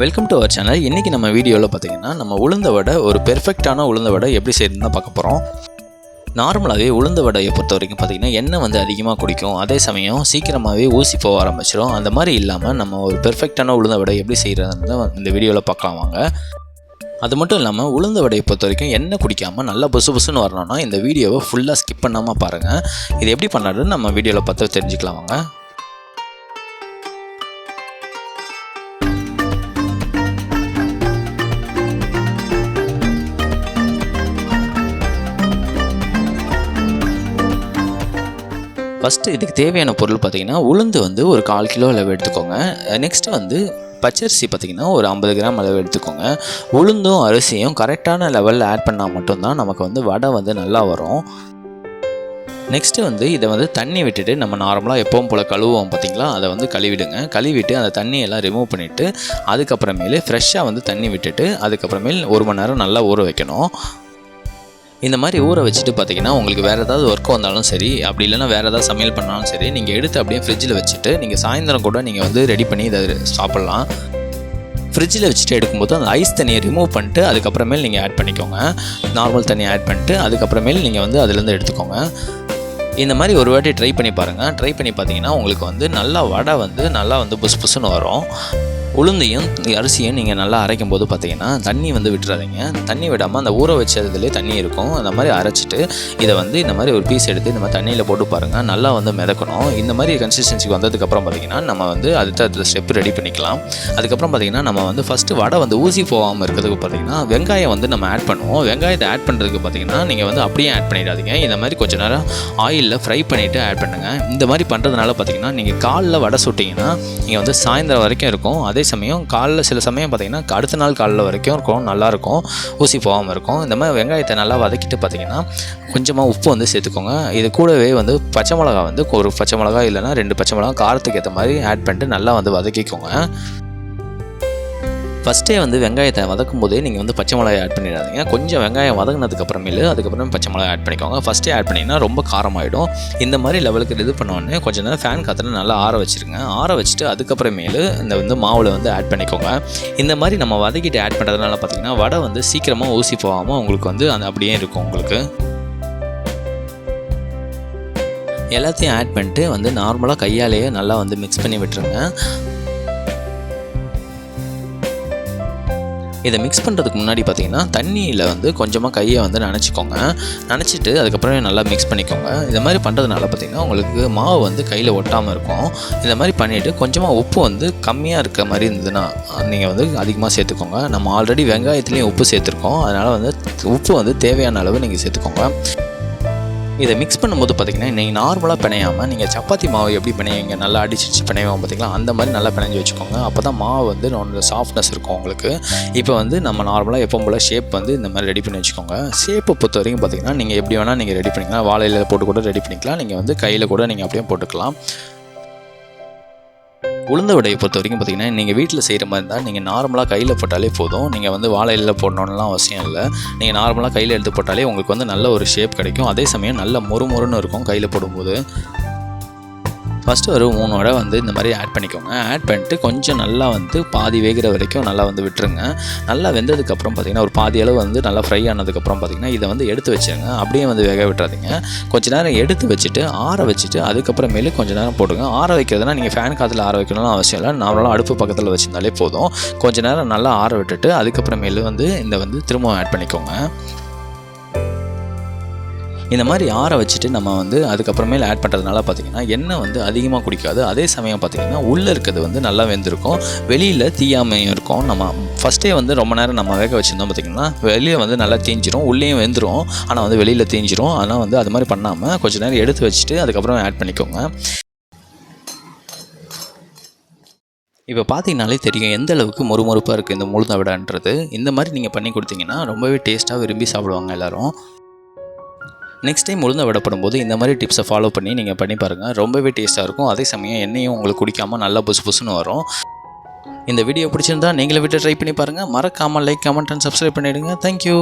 Welcome to our channel இன்றைக்கி நம்ம வீடியோவில் பார்த்தீங்கன்னா நம்ம உளுந்த வடை ஒரு பெர்ஃபெக்டான உளுந்த வடை எப்படி செய்யணும்னு தான் பார்க்க போகிறோம் நார்மலாகவே உளுந்த வடையை பொறுத்த வரைக்கும் பார்த்திங்கன்னா எண்ணெய் வந்து அதிகமாக குடிக்கும். அதே சமயம் சீக்கிரமாகவே ஊசி போக ஆரம்பிச்சிடும் அந்த மாதிரி இல்லாமல் நம்ம ஒரு பெர்ஃபெக்டான உளுந்த வடை எப்படி செய்கிறதுன்னு தான் இந்த வீடியோவில் பார்க்கலாம் வாங்க. அது மட்டும் இல்லாமல் உளுந்த வடையை பொறுத்த வரைக்கும் எண்ணெய் குடிக்காமல் நல்லா புசு புசுன்னு வரணும்னா இந்த வீடியோவை ஃபுல்லாக ஸ்கிப் பண்ணாமல் பாருங்கள் இது எப்படி பண்ணாருன்னு நம்ம வீடியோவில் பார்த்து தெரிஞ்சுக்கலாம் வாங்க. ஃபஸ்ட்டு இதுக்கு தேவையான பொருள் பார்த்திங்கன்னா உளுந்து வந்து ஒரு கால் கிலோ அளவு எடுத்துக்கோங்க. நெக்ஸ்ட்டு வந்து பச்சரிசி பார்த்திங்கன்னா ஒரு ஐம்பது கிராம் அளவு எடுத்துக்கோங்க. உளுந்தும் அரிசியும் கரெக்டான லெவலில் ஆட் பண்ணால் மட்டும்தான் நமக்கு வந்து வடை வந்து நல்லா வரும். நெக்ஸ்ட்டு வந்து இதை வந்து தண்ணி விட்டுட்டு நம்ம நார்மலாக எப்பவும் போல் கழுவுவோம் பார்த்திங்களா? அதை வந்து கழுவிடுங்க. கழுவிட்டு அந்த தண்ணியெல்லாம் ரிமூவ் பண்ணிவிட்டு அதுக்கப்புறமேலு ஃப்ரெஷ்ஷாக வந்து தண்ணி விட்டுட்டு அதுக்கப்புறமேல் ஒரு மணி நேரம் நல்லா ஊற வைக்கணும். இந்த மாதிரி ஊற வச்சுட்டு பார்த்தீங்கன்னா உங்களுக்கு வேறு ஏதாவது ஒர்க் வந்தாலும் சரி அப்படி இல்லைன்னா வேறு ஏதாவது சமையல் பண்ணாலும் சரி நீங்கள் எடுத்து அப்படியே ஃப்ரிட்ஜில் வச்சுட்டு நீங்கள் சாயந்தரம் கூட நீங்கள் வந்து ரெடி பண்ணி இதை சாப்பிட்லாம். ஃப்ரிட்ஜில் வச்சுட்டு எடுக்கும்போது அந்த ஐஸ் தண்ணியை ரிமூவ் பண்ணிட்டு அதுக்கப்புறமேல் நீங்கள் ஆட் பண்ணிக்கோங்க. நார்மல் தண்ணியை ஆட் பண்ணிட்டு அதுக்கப்புறமேல் நீங்கள் வந்து அதுலேருந்து எடுத்துக்கோங்க. இந்த மாதிரி ஒரு வாட்டி ட்ரை பண்ணி பாருங்கள் ட்ரை பண்ணி பார்த்தீங்கன்னா உங்களுக்கு வந்து நல்லா வடை வந்து நல்லா வந்து புஸ் புஸ்ன்னு வரும். உளுந்தையும் அரிசியும் நீங்கள் நல்லா அரைக்கும் போது பார்த்தீங்கன்னா தண்ணி வந்து விட்டுறாதீங்க. தண்ணி விடாமல் அந்த ஊற வச்சதுலேயே தண்ணி இருக்கும். அந்த மாதிரி அரைச்சிட்டு இதை வந்து இந்த மாதிரி ஒரு பீஸ் எடுத்து இந்த மாதிரி தண்ணியில் போட்டு பாருங்கள் நல்லா வந்து மிதக்கணும். இந்த மாதிரி கன்சிஸ்டன்சிக்கு வந்ததுக்கப்புறம் பார்த்தீங்கன்னா நம்ம வந்து அடுத்த ஸ்டெப் ரெடி பண்ணிக்கலாம். அதுக்கப்புறம் பார்த்தீங்கன்னா நம்ம வந்து ஃபஸ்ட்டு வடை வந்து ஊசி போகாமல் இருக்கிறதுக்கு பார்த்தீங்கன்னா வெங்காயம் வந்து நம்ம ஆட் பண்ணுவோம். வெங்காயத்தை ஆட் பண்ணுறதுக்கு பார்த்தீங்கன்னா நீங்கள் வந்து அப்படியே ஆட் பண்ணிடாதீங்க. இந்த மாதிரி கொஞ்ச நேரம் ஆயிலில் ஃப்ரை பண்ணிவிட்டு ஆட் பண்ணுங்கள் இந்த மாதிரி பண்ணுறதுனால பார்த்தீங்கன்னா நீங்கள் காலில் வடை சுட்டிங்கன்னா நீங்கள் வந்து சாயந்தரம் வரைக்கும் இருக்கும். அதே சமயம் காலைல சில சமயம் பார்த்திங்கன்னா அடுத்த நாள் காலைல வரைக்கும் இருக்கும் நல்லாயிருக்கும் ஊசி போகாமல் இருக்கும். இந்த மாதிரி வெங்காயத்தை நல்லா வதக்கிட்டு பார்த்தீங்கன்னா கொஞ்சமாக உப்பு வந்து சேர்த்துக்கோங்க. இது கூடவே வந்து பச்சை மிளகா வந்து ஒரு பச்சை மிளகா இல்லைன்னா ரெண்டு பச்சை மிளகா காரத்துக்கு ஏற்ற மாதிரி ஆட் பண்ணிட்டு நல்லா வந்து வதக்கிக்கோங்க. ஃபஸ்ட்டே வந்து வெங்காயத்தை வதக்கும் போதே நீங்கள் வந்து பச்சை மிளகாய் ஆட் பண்ணிடாதீங்க. கொஞ்சம் வெங்காயம் வதங்கினதுக்கு அப்புறமேலு அதுக்கப்புறம் பச்சை மிளகாய் ஆட் பண்ணிக்கோங்க. ஃபஸ்ட்டே ஆட் பண்ணிங்கன்னா ரொம்ப காரமாயிடும். இந்த மாதிரி லெவலுக்கு இது பண்ணோடனே கொஞ்சம் நேரம் ஃபேன் காற்றுல நல்லா ஆற வச்சுருங்க. ஆற வச்சுட்டு அதுக்கப்புறமேலு இந்த வந்து மாவில் வந்து ஆட் பண்ணிக்கோங்க. இந்த மாதிரி நம்ம வதக்கிட்டு ஆட் பண்ணுறதுனால பார்த்திங்கன்னா வடை வந்து சீக்கிரமாக ஊசி போகாமல் உங்களுக்கு வந்து அந்த அப்படியே இருக்கும் உங்களுக்கு. எல்லாத்தையும் ஆட் பண்ணிட்டு வந்து நார்மலாக கையாலேயே நல்லா வந்து மிக்ஸ் பண்ணி விட்டுருங்க. இதை மிக்ஸ் பண்ணுறதுக்கு முன்னாடி பார்த்தீங்கன்னா தண்ணியில் வந்து கொஞ்சமாக கையை வந்து நினச்சிக்கோங்க. நினச்சிட்டு அதுக்கப்புறம் நல்லா மிக்ஸ் பண்ணிக்கோங்க. இந்த மாதிரி பண்ணுறதுனால பார்த்தீங்கன்னா உங்களுக்கு மாவு வந்து கையில் ஒட்டாமல் இருக்கும். இந்த மாதிரி பண்ணிவிட்டு கொஞ்சமாக உப்பு வந்து கம்மியாக இருக்க மாதிரி இருந்ததுன்னா நீங்கள் வந்து அதிகமாக சேர்த்துக்கோங்க. நம்ம ஆல்ரெடி வெங்காயத்துலேயும் உப்பு சேர்த்துருக்கோம். அதனால் வந்து உப்பு வந்து தேவையான அளவு நீங்கள் சேர்த்துக்கோங்க. இதை மிக்ஸ் பண்ணும்போது பார்த்தீங்கன்னா நீங்கள் நார்மலாக பிணையாமல் நீங்கள் சப்பாத்தி மாவு எப்படி பிணையுங்க நல்லா அடிச்சு பிணைவோம் பார்த்தீங்களா? அந்த மாதிரி நல்லா பிணைஞ்சு வச்சுக்கோங்க. அப்போ தான் மாவு வந்து ஒன்று சாஃப்ட்னஸ் இருக்கும் உங்களுக்கு. இப்போ வந்து நம்ம நார்மலாக எப்போ போல் ஷேப் வந்து இந்த மாதிரி ரெடி பண்ணி வச்சுக்கோங்க. ஷேப்பை பொறுத்த வரைக்கும் பார்த்தீங்கன்னா நீங்கள் எப்படி வேணால் நீங்கள் ரெடி பண்ணிக்கலாம். வாழையில் போட்டு கூட ரெடி பண்ணிக்கலாம். நீங்கள் வந்து கையில் கூட நீங்கள் அப்படியே போட்டுக்கலாம். உளுந்த வடையை பொறுத்த வரைக்கும் பார்த்தீங்கன்னா நீங்கள் வீட்டில் செய்கிற மாதிரி இருந்தால் நீங்கள் நார்மலாக கையில் போட்டாலே போதும். நீங்கள் வந்து வாழையில் போடணுன்னுலாம் அவசியம் இல்லை. நீங்கள் நார்மலாக கையில் எடுத்து போட்டாலே உங்களுக்கு வந்து நல்ல ஒரு ஷேப் கிடைக்கும். அதே சமயம் நல்ல மொறு மொறுன்னு இருக்கும் கையில் போடும்போது. ஃபஸ்ட்டு ஒரு மூணு வடை வந்து இந்த மாதிரி ஆட் பண்ணிக்கோங்க. ஆட் பண்ணிட்டு கொஞ்சம் நல்லா வந்து பாதி வேகிற வரைக்கும் நல்லா வந்து விட்டுருங்க. நல்லா வெந்ததுக்கப்புறம் பார்த்திங்கன்னா ஒரு பாதி அளவு வந்து நல்லா ஃப்ரை ஆனதுக்கப்புறம் பார்த்திங்கன்னா இதை வந்து எடுத்து வச்சுருங்க. அப்படியே வந்து வேக விட்டுறாதீங்க. கொஞ்ச நேரம் எடுத்து வச்சுட்டு ஆற வச்சுட்டு அதுக்கப்புறமேலு கொஞ்சம் நேரம் போடுங்க. ஆற வைக்கிறதுனா நீங்கள் ஃபேன் காற்றுல ஆற வைக்கணும்னு அவசியம் இல்லை. நார்மலாக அடுப்பு பக்கத்தில் வச்சுருந்தாலே போதும். கொஞ்ச நேரம் நல்லா ஆற விட்டுட்டு அதுக்கப்புறமேலு வந்து இந்த வந்து திரும்பவும் ஆட் பண்ணிக்கோங்க. இந்த மாதிரி ஆற வச்சுட்டு நம்ம வந்து அதுக்கப்புறமேல ஆட் பண்ணுறதுனால பார்த்திங்கன்னா எண்ணெய் வந்து அதிகமாக குடிக்காது. அதே சமயம் பார்த்திங்கன்னா உள்ளே இருக்கிறது வந்து நல்லா வெந்திருக்கும். வெளியில் தீயாமையும் இருக்கும். நம்ம ஃபஸ்ட்டே வந்து ரொம்ப நேரம் நம்ம வேக வச்சுருந்தோம் பார்த்திங்கன்னா வெளியே வந்து நல்லா தீஞ்சிரும். உள்ளேயும் வெந்துடும் ஆனால் வந்து வெளியில் தீஞ்சிரும். ஆனால் வந்து அது மாதிரி பண்ணாமல் கொஞ்சம் நேரம் எடுத்து வச்சுட்டு அதுக்கப்புறம் ஆட் பண்ணிக்கோங்க. இப்போ பார்த்தீங்கனாலே தெரியும் எந்த அளவுக்கு மொறுமொறுப்பாக இருக்குது இந்த முழுந்த விடன்றது இந்த மாதிரி நீங்கள் பண்ணி கொடுத்தீங்கன்னா ரொம்பவே டேஸ்ட்டாக விரும்பி சாப்பிடுவாங்க எல்லோரும். நெக்ஸ்ட் டைம் உளுந்த விடப்படும் போது இந்த மாதிரி டிப்ஸை ஃபாலோ பண்ணி நீங்கள் பண்ணி பாருங்கள் ரொம்பவே டேஸ்ட்டாக இருக்கும். அதே சமயம் எண்ணெயும் உங்களுக்கு குடிக்காமல் நல்லா புசு புசுன்னு வரும். இந்த வீடியோ பிடிச்சிருந்தா நீங்களே விட்டு ட்ரை பண்ணி பாருங்கள் மறக்காமல் லைக் கமெண்ட் அண்ட் சப்ஸ்கிரைப் பண்ணிவிடுங்க தேங்க்யூ